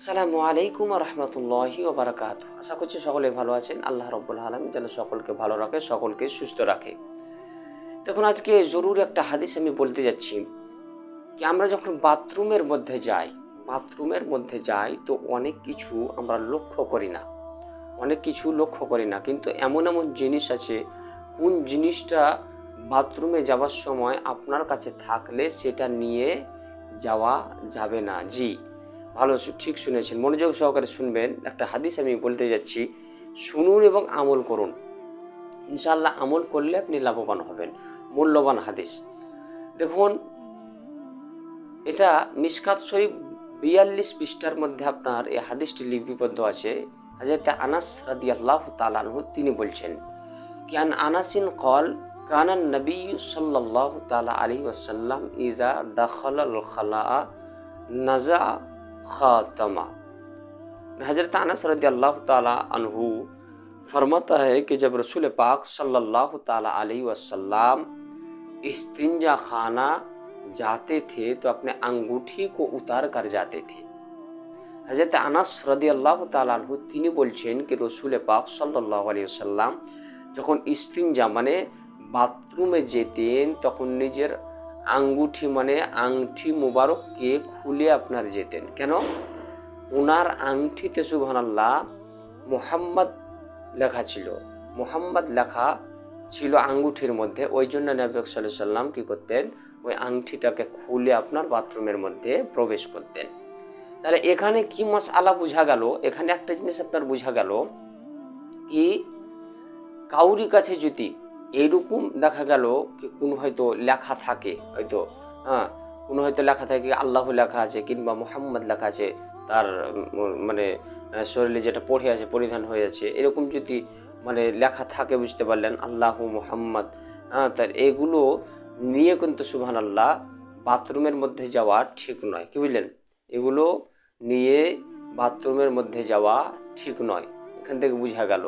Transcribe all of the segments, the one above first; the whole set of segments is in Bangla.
আসসালামু আলাইকুম রহমতুল্লাহি ওবরাকাত আশা করছি সকলে ভালো আছেন। আল্লাহ রব্বুল আলম যেন সকলকে ভালো রাখে, সকলকে সুস্থ রাখে। দেখুন, আজকে জরুরি একটা হাদিস আমি বলতে যাচ্ছি কি, আমরা যখন বাথরুমের মধ্যে যাই, বাথরুমের মধ্যে যাই তো অনেক কিছু আমরা লক্ষ্য করি না। অনেক কিছু লক্ষ্য করি না। কিন্তু এমন এমন জিনিস আছে, কোন জিনিসটা বাথরুমে যাওয়ার সময় আপনার কাছে থাকলে সেটা নিয়ে যাওয়া যাবে না। জি। ভালো ঠিক শুনেছেন, মনোযোগ সহকারে শুনবেন। একটা হাদিস আমি বলতে যাচ্ছি, শুনুন এবং আমল করুন। ইনশাল্লাহ আমল করলে আপনি লাভবান হবেন। মূল্যবান হাদিস। দেখুন, এটা মিসকাত শরীফ বিয়াল্লিশ পৃষ্ঠার মধ্যে আপনার এই হাদিসটি লিপিবদ্ধ আছে। হাজরত আনাস রাদি আল্লাহ তালানহু তিনি বলছেন কিয়ান আনাসিন কল কানান নবী সাল্লাহ তালা আলী ওসাল্লাম ইজা দাখল খালা नज़ा ख़ातमा हज़रत अनस रदी अल्लाह ताला अनहु फरमाता है कि जब रसूल पाक सल्लल्लाहु ताला अलैहि वसल्लम इस्तिंजा खाना जाते थे तो अपने अंगूठी को उतार कर जाते थे হজরত আনাস রদি আল্লাহ তালু তিনি বলছেন কি রসুল পাক সাল্লাহ আলী সাল্লাম যখন ইস্তিনজা মানে বাথরুমে যেতেন তখন নিজের আঙ্গুঠি মানে আংটি মুবারককে খুলে আপনার যেতেন। কেন? ওনার আংটিতে সুবহানাল্লাহ মোহাম্মদ লেখা ছিল। মোহাম্মদ লেখা ছিল আঙ্গুঠির মধ্যে। ওই জন্য নবী সাল্লাহ সাল্লাম কী করতেন? ওই আংটিটাকে খুলে আপনার বাথরুমের মধ্যে প্রবেশ করতেন। তাহলে এখানে কি মাস আলা বোঝা গেল? এখানে একটা জিনিস আপনার বোঝা গেল কি কাউরি কাছে যদি এইরকম দেখা গেল কোনো হয়তো লেখা থাকে, হয়তো হ্যাঁ কোনো হয়তো লেখা থাকে, আল্লাহ লেখা আছে কিংবা মোহাম্মদ লেখা আছে, তার মানে শরীরে যেটা পড়ে আছে, পরিধান হয়ে আছে, এরকম যদি মানে লেখা থাকে বুঝতে পারলেন, আল্লাহ মোহাম্মদ হ্যাঁ তার এগুলো নিয়ে কিন্তু সুবহান আল্লাহ বাথরুমের মধ্যে যাওয়া ঠিক নয়, কি বুঝলেন? এগুলো নিয়ে বাথরুমের মধ্যে যাওয়া ঠিক নয়, এখান থেকে বোঝা গেল।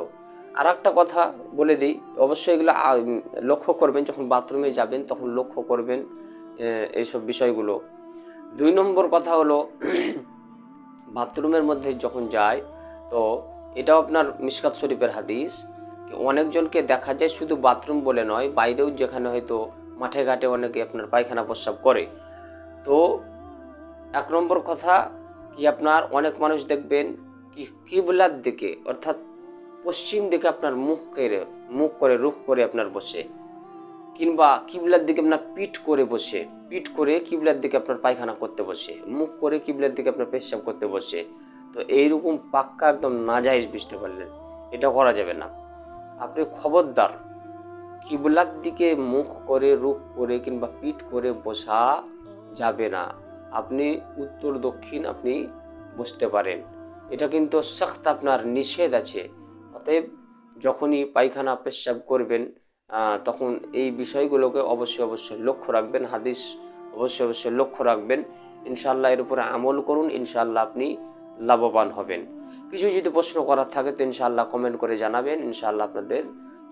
আর একটা কথা বলে দিই। অবশ্যই এগুলো লক্ষ্য করবেন যখন বাথরুমে যাবেন, তখন লক্ষ্য করবেন এইসব বিষয়গুলো। দুই নম্বর কথা হলো, বাথরুমের মধ্যে যখন যায়, তো এটাও আপনার মিসকাত শরীফের হাদিস অনেকজনকে দেখা যায় শুধু বাথরুম বলে নয়, বাইরেও যেখানে হয়তো মাঠে ঘাটে অনেকে আপনার পায়খানা প্রস্রাব করে। তো এক নম্বর কথা, কি আপনার অনেক মানুষ দেখবেন, কি কিবলার দিকে, অর্থাৎ পশ্চিম দিকে আপনার মুখ করে মুখ করে, রুখ করে আপনার বসে। কিংবা কিবলার দিকে আপনার পিঠ করে বসে। পিঠ করে কিবলার দিকে আপনার পায়খানা করতে বসে। মুখ করে কিবলার দিকে আপনার পেশাব করতে বসে। তো এইরকম পাক্কা একদম নাজাইজ বুঝতে পারলেন। এটা করা যাবে না। আপনি খবরদার। কিবলার দিকে মুখ করে, রুখ করে কিংবা পিঠ করে বসা যাবে না। আপনি উত্তর দক্ষিণ আপনি বসতে পারেন। এটা কিন্তু সখ্ত আপনার নিষেধ আছে। অতএব যখনই পায়খানা, পেশাব করবেন তখন এই বিষয়গুলোকে অবশ্যই অবশ্যই লক্ষ্য রাখবেন, হাদিস অবশ্যই অবশ্যই লক্ষ্য রাখবেন। ইনশাল্লাহ এর উপরে আমল করুন ইনশাল্লাহ আপনি লাভবান হবেন। কিছু যদি প্রশ্ন করার থাকে তো ইনশাল্লাহ কমেন্ট করে জানাবেন। ইনশাল্লাহ আপনাদের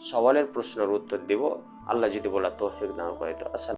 সওয়ালের প্রশ্নের উত্তর দেব। আল্লাহ যদি বলা তৌফিক দান করে তো। আসসালাম